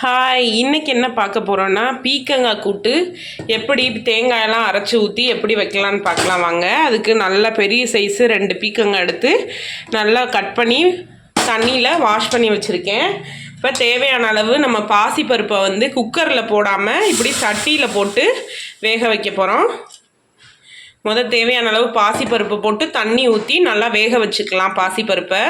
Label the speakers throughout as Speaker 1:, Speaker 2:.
Speaker 1: Hi இன்றைக்கி என்ன பார்க்க போகிறோன்னா பீக்கங்காய் கூட்டு எப்படி தேங்காயெல்லாம் அரைச்சி ஊற்றி எப்படி வைக்கலான்னு பார்க்கலாம் வாங்க. அதுக்கு நல்ல பெரிய சைஸு ரெண்டு பீக்கங்காய் எடுத்து நல்லா கட் பண்ணி தண்ணியில் வாஷ் பண்ணி வச்சுருக்கேன். இப்போ தேவையான அளவு நம்ம பாசிப்பருப்பை வந்து குக்கரில் போடாமல் இப்படி சட்டியில் போட்டு வேக வைக்க போகிறோம் முத தேவையான அளவு பாசிப்பருப்பு போட்டு தண்ணி ஊற்றி நல்லா வேக வச்சுக்கலாம் பாசிப்பருப்பை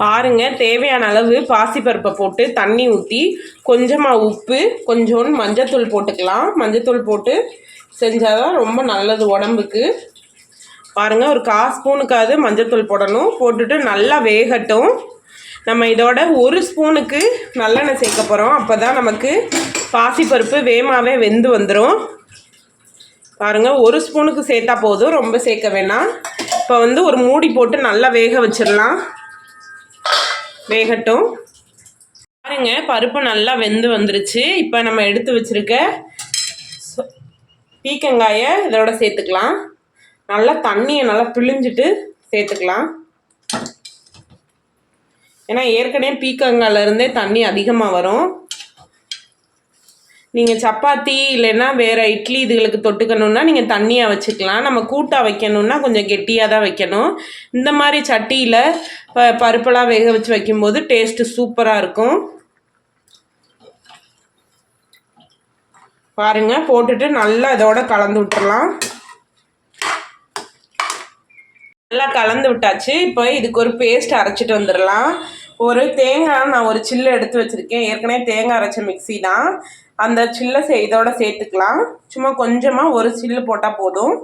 Speaker 1: பாருங்க தேவையான அளவு பாசிப்பருப்பை போட்டு தண்ணி ஊற்றி கொஞ்சமாக உப்பு கொஞ்சோண்டு மஞ்சத்தூள் போட்டுக்கலாம். மஞ்சத்தூள் போட்டு செஞ்சால் தான் ரொம்ப நல்லது உடம்புக்கு. பாருங்கள் ஒரு கா ஸ்பூனுக்காவது மஞ்சத்தூள் போடணும். போட்டுட்டு நல்லா வேகட்டும். நம்ம இதோட ஒரு ஸ்பூனுக்கு நல்லெண்ணெய் சேர்க்க போகிறோம் அப்போ தான் நமக்கு பாசிப்பருப்பு வேமாவே வெந்து வந்துடும் பாருங்கள் ஒரு ஸ்பூனுக்கு சேர்த்தா போதும். ரொம்ப சேர்க்க வேணாம். இப்போ வந்து ஒரு மூடி போட்டு நல்லா வேக வச்சிடலாம். வேகட்டும். பாருங்க பருப்பு நல்லா வெந்து வந்துருச்சு. இப்போ நம்ம எடுத்து வச்சிருக்க பீக்கங்காயை இதோட சேர்த்துக்கலாம். நல்லா தண்ணியை நல்லா பிழிஞ்சிட்டு சேர்த்துக்கலாம். ஏன்னா ஏற்கனவே பீக்கங்காயிலருந்தே தண்ணி அதிகமாக வரும். நீங்கள் சப்பாத்தி இல்லைன்னா வேறு இட்லி இதுகளுக்கு தொட்டுக்கணுன்னா நீங்கள் தண்ணியாக வச்சுக்கலாம். நம்ம கூட்டாக வைக்கணுன்னா கொஞ்சம் கெட்டியாக தான் வைக்கணும். இந்த மாதிரி சட்டியில் ப பருப்பெல்லாம் வேக வச்சு வைக்கும்போது டேஸ்ட்டு சூப்பராக இருக்கும். பாருங்க போட்டுட்டு நல்லா இதோட கலந்து விட்டுறலாம். நல்லா கலந்து விட்டாச்சு. இப்போ இதுக்கு ஒரு பேஸ்ட் அரைச்சிட்டு வந்துடலாம். ஒரு தேங்காய் நான் ஒரு சில்லு எடுத்து வச்சுருக்கேன். ஏற்கனவே தேங்காய் அரைச்ச மிக்ஸி தான். அந்த சில்லை சே இதோட சேர்த்துக்கலாம். சும்மா கொஞ்சமாக ஒரு சில்லு போட்டால் போதும்.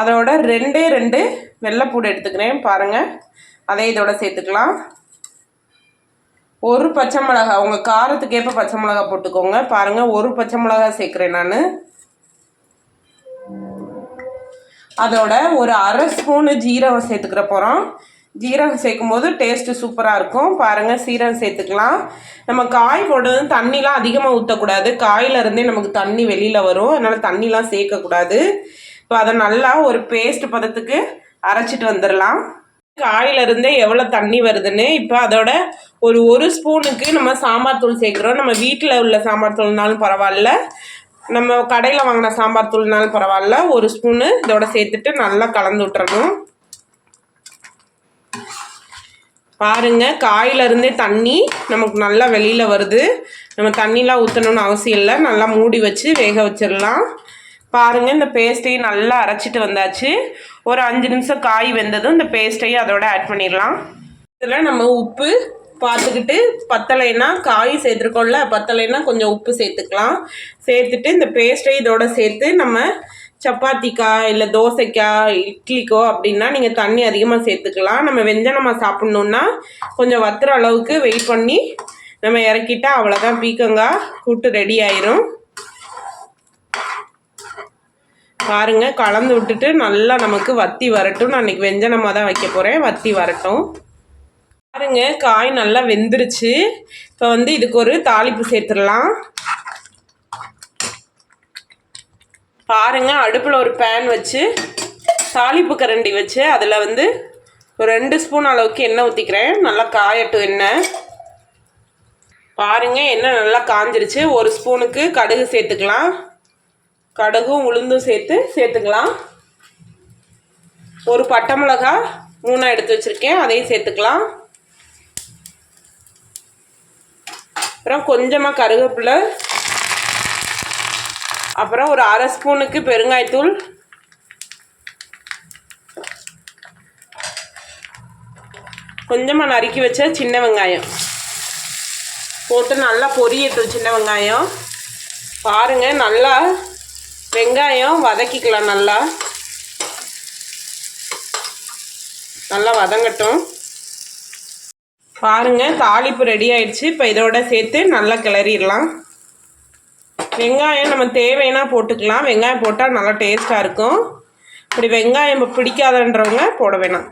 Speaker 1: அதோட ரெண்டே ரெண்டு வெள்ளைப்பூடு எடுத்துக்கிறேன் பாருங்கள் அதை இதோட சேர்த்துக்கலாம். ஒரு பச்சை மிளகாய் உங்கள் காரத்துக்கு ஏற்ப பச்சை மிளகாய் போட்டுக்கோங்க. பாருங்கள் ஒரு பச்சை மிளகாய் சேர்க்குறேன் நான். அதோட ஒரு அரை ஸ்பூனு ஜீரகம் சேர்த்துக்கிற போகிறோம் ஜீரகம் சேர்க்கும் போது டேஸ்ட்டு சூப்பராக இருக்கும். பாருங்கள் சீரகம் சேர்த்துக்கலாம். நம்ம காய் போடுறது தண்ணிலாம் அதிகமாக ஊற்றக்கூடாது காயிலிருந்தே நமக்கு தண்ணி வெளியில் வரும். அதனால் தண்ணிலாம் சேர்க்கக்கூடாது. இப்போ அதை நல்லா ஒரு பேஸ்ட் பதத்துக்கு அரைச்சிட்டு வந்துடலாம். காயிலிருந்தே எவ்வளோ தண்ணி வருதுன்னு இப்போ அதோட ஒரு ஒரு ஸ்பூனுக்கு நம்ம சாம்பார் தூள் சேர்க்குறோம். நம்ம வீட்டில் உள்ள சாம்பார் தூள்னாலும் பரவாயில்ல. நம்ம கடையில் வாங்கின சாம்பார் தூள்னாலும் பரவாயில்ல. ஒரு ஸ்பூனு இதோட சேர்த்துட்டு நல்லா கலந்து விட்டுறணும். பாருங்க காயில இருந்தே தண்ணி நமக்கு நல்லா வெளியில வருது. நம்ம தண்ணிலாம் ஊற்றணும்னு அவசியம் இல்லை. நல்லா மூடி வச்சு வேக வச்சிடலாம். பாருங்க இந்த பேஸ்ட்டையும் நல்லா அரைச்சிட்டு வந்தாச்சு. ஒரு அஞ்சு நிமிஷம் காய் வெந்ததும் இந்த பேஸ்ட்டையும் அதோட ஆட் பண்ணிடலாம். இதில் நம்ம உப்பு பார்த்துக்கிட்டு பத்தலைன்னா காய் சேர்த்துருக்கோம்ல பத்தலைன்னா கொஞ்சம் உப்பு சேர்த்துக்கலாம். சேர்த்துட்டு இந்த பேஸ்ட்டை இதோட சேர்த்து நம்ம சப்பாத்திக்கா இல்லை தோசைக்கா இட்லிக்கோ அப்படின்னா நீங்கள் தண்ணி அதிகமாக சேர்த்துக்கலாம். நம்ம வெஞ்சனமாக சாப்பிட்ணுன்னா கொஞ்சம் வத்துற அளவுக்கு வெயிட் பண்ணி நம்ம இறக்கிட்டா அவ்வளோதான் பீக்கங்காய் கூட்டு ரெடி ஆயிரும். பாருங்க கலந்து விட்டுட்டு நல்லா நமக்கு வத்தி வரட்டும். நான் இன்றைக்கி வெஞ்சனமாக தான் வைக்க போகிறேன் வத்தி வரட்டும். பாருங்க காய் நல்லா வெந்துருச்சு. இப்போ வந்து இதுக்கு ஒரு தாளிப்பு சேர்த்துடலாம். பாருங்க அடுப்பில் ஒரு பேன் வச்சு தாளிப்பு கரண்டி வச்சு அதில் வந்து ஒரு ரெண்டு ஸ்பூன் அளவுக்கு எண்ணெய் ஊற்றிக்கிறேன் நல்லா காயட்டும் எண்ணெய். பாருங்க எண்ணெய் நல்லா காஞ்சிருச்சு. ஒரு ஸ்பூனுக்கு கடுகு சேர்த்துக்கலாம். கடுகும் உளுந்தும் சேர்த்து சேர்த்துக்கலாம். ஒரு பட்டை மிளகா மூணாக எடுத்து வச்சுருக்கேன். அதையும் சேர்த்துக்கலாம். அப்புறம் கொஞ்சமாக கருவேப்பிலை அப்புறம் ஒரு அரை ஸ்பூனுக்கு பெருங்காயத்தூள். கொஞ்சமாக நறுக்கி வச்ச சின்ன வெங்காயம். போட்டு நல்லா பொரியட்டும் சின்ன வெங்காயம். பாருங்கள் நல்லா வெங்காயம் வதக்கிக்கலாம் நல்லா. நல்லா வதங்கட்டும். பாருங்கள் தாளிப்பு ரெடி ஆயிடுச்சு. இப்போ இதோட சேர்த்து நல்லா கிளறிடலாம். வெங்காயம் நம்ம தேவைன்னா போட்டுக்கலாம். வெங்காயம் போட்டால் நல்லா டேஸ்ட்டாக இருக்கும். இப்படி வெங்காயம் பிடிக்காதன்றவங்க போட வேணாம்.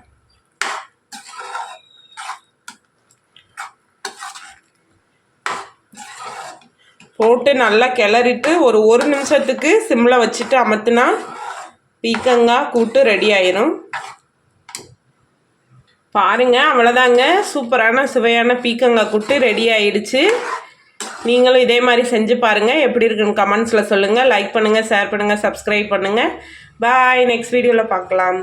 Speaker 1: போட்டு நல்லா கிளறிட்டு ஒரு ஒரு நிமிஷத்துக்கு சிம்மில் வச்சுட்டு அமர்த்தினா பீக்கங்காய் கூட்டு ரெடி ஆயிரும். பாருங்கள் அவ்வளோதாங்க சூப்பரான சுவையான பீக்கங்காய் கூட்டு ரெடி ஆயிடுச்சு. நீங்களும் இதே மாதிரி செஞ்சு பாருங்கள் எப்படி இருக்குன்னு கமெண்ட்ஸில் சொல்லுங்கள் லைக் பண்ணுங்கள் ஷேர் பண்ணுங்கள் சப்ஸ்கிரைப் பண்ணுங்கள் பாய் நெக்ஸ்ட் வீடியோவில் பார்க்கலாம்.